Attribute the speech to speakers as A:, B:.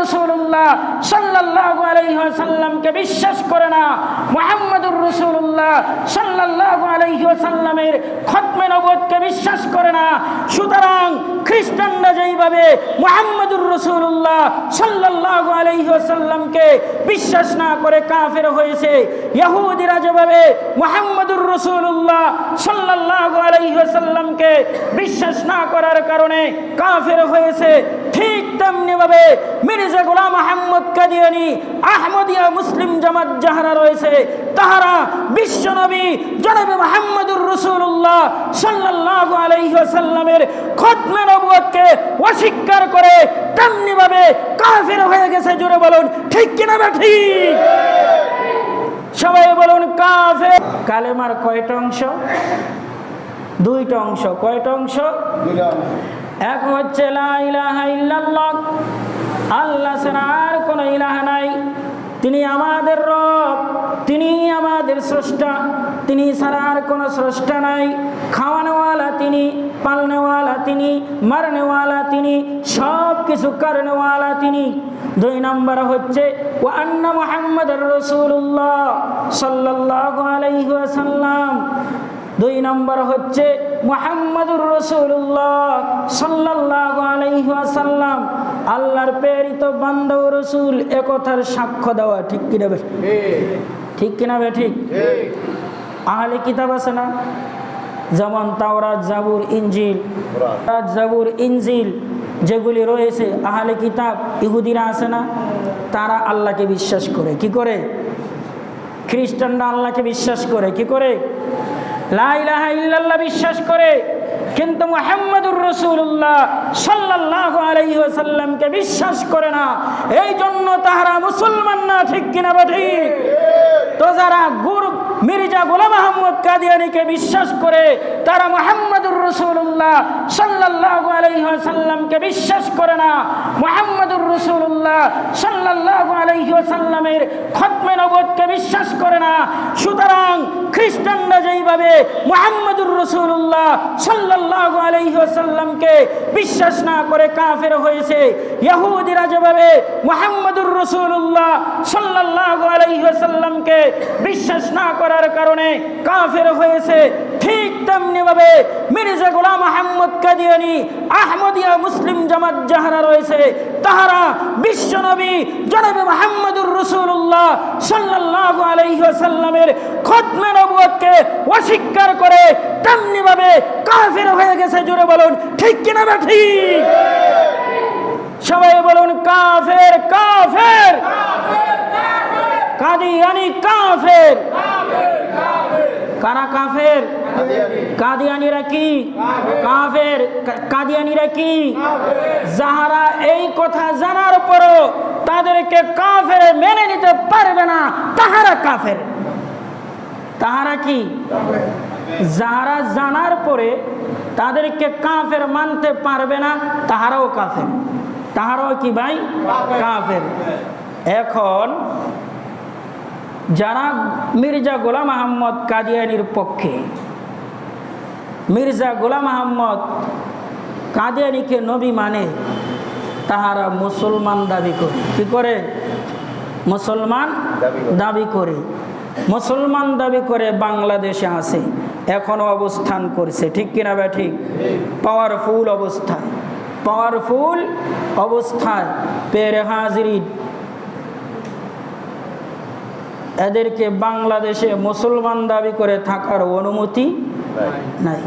A: রসুল্লাহ সাল্লাহ আলহিহাসাল্লামকে বিশ্বাস করে না। মোহাম্মদুর রসুল্লাহ সাল্লাহ আলহিহাসাল্লামের খতমে বিশ্বাস করে না। সুতরাং খ্রিস্টানরা যেইভাবে মোহাম্মদুর রসুল্লাহ সাল্লাহ আলহিহাসাল্লামকে বিশ্বাস না করে কাফের হয়েছে, ইহুদিরা যেভাবে মোহাম্মদুর রসুল্লাহ সাল্লাহ বিশ্বাস না করার কারণে কাফের হয়েছে। ঠিক তেমনি ভাবে মির্জা গোলাম আহমদ কাদিয়ানি আহমদিয়া মুসলিম জামাত যাহারা রয়েছে, তাহারা বিশ্বনবী জনাবে মোহাম্মদুর রসুল্লাহ সাল্লাহ আলাইসাল্লামের খতমে নবুয়তকে অস্বীকার করে তেমনি ভাবে কাফের হয়ে গেছে। জোরে বলুন, ঠিক কিনা বা ঠিক? সবাই বলুন, কাফের। কালেমার কয়টা অংশ? দুইটা অংশ কয়টা অংশ? এক হচ্ছে লা ইলাহা ইল্লাল্লাহ আল্লাহ আর কোনো ইলাহা নাই। তিনি আমাদের রব তিনি আমাদের স্রষ্টা তিনি ছাড়া আর কোনো স্রষ্টা নাই। খাওয়ানোওয়ালা তিনি পালনেওয়ালা তিনি মারনেওয়ালা তিনি সব কিছু কারণেওয়ালা তিনি। দুই নম্বর হচ্ছে ও আন্না মোহাম্মদ রসুল্লাহ সাল্লাহ আলাইসাল্লাম দুই নম্বর হচ্ছে মোহাম্মদুর রসুল্লাহ সাল্লাহ আলাইসাল্লাম আল্লাহর প্রেরিত বান্ধব রসুল একথার সাক্ষ্য দেওয়া ঠিক কিনা বে ঠিক কিনা বে ঠিক? আহলে কিতাব আছে না? যেমন তাওরাত, জাবুর ইঞ্জিল জাবুর ইঞ্জিল যেগুলি রয়েছে আহলে কিতাব, ইহুদিরা আছে না? তারা আল্লাহকে বিশ্বাস করে। কি করে? খ্রিস্টানরা আল্লাহকে বিশ্বাস করে। কি করে? ইল্লাল্লাহ বিশ্বাস করে, কিন্তু মোহাম্মদুর রসুল্লাহ সাল্লাহ আলাইসাল্লামকে বিশ্বাস করে না। এই জন্য তাহারা মুসলমান না, ঠিক কিনা বা তো যারা গুর, মির্জা গোলাম আহমদ কাদিয়ানিকে বিশ্বাস করে, তারা মোহাম্মদুর রসুল্লাহ সাল্লাহ আলাইসাল্লামকে বিশ্বাস করে না। মোহাম্মদুর রসুল্লাহ সাল্লাহ আলাইসাল্লামের খতমে নবদকে বিশ্বাস করে না। সুতরাং খ্রিস্টানরা যেইভাবে মোহাম্মদুর রসুল্লাহ সাল্লাহ আলাইসাল্লামকে বিশ্বাস না করে কাফের হয়েছে, ইহুদিরা যেভাবে মোহাম্মদুর রসুল্লাহ সাল্লাহ আলাইসাল্লামকে বিশ্বাস না করার কারণে কাফের হয়েছে, ঠিক তেমনি ভাবে মির্জা গোলাম আহমদ কাদিয়ানি, আহমদিয়া মুসলিম জামাত যাহারা রয়েছে, তাহারা বিশ্ব বিশ্বনবী জনাবে মোহাম্মদুর রসুল্লাহ সাল্লাহ আলাইসাল্লামের খতমে নবুয়তকে অস্বীকার করে তেমনি ভাবে কাফের হয়ে গেছে, জোরে বলুন। ঠিক কিনা বা ঠিক? সবাই বলুন, কাফের কাফের। কাদিয়ানি কাফের। কারা কাফের? কাদিয়ানিরা কি? কাফের। কাদিয়ানিরা কি? যাহারা এই কথা জানার পরও তাদেরকে কাফের মেনে নিতে পারবে না, তাহারা কাফের। তাহারা কি? যাহারা জানার পরে তাদেরকে কাফের মানতে পারবে না, তাহারাও কাফের। তাহারাও কি ভাই? কাফের। এখন যারা মির্জা গোলাম আহম্মদ কাদিয়ানির পক্ষে, মির্জা গোলাম আহম্মদ কাদিয়ানিকে নবী মানে তাহারা মুসলমান দাবি করে। কি করে? মুসলমান দাবি করে। মুসলমান দাবি করে বাংলাদেশে আছে এখনও অবস্থান করছে। ঠিক কিনা বা ঠিক। পাওয়ারফুল অবস্থায়। পাওয়ারফুল অবস্থায়। পেরে হাজির। এদেরকে বাংলাদেশে মুসলমান দাবি করে থাকার অনুমতি নাই।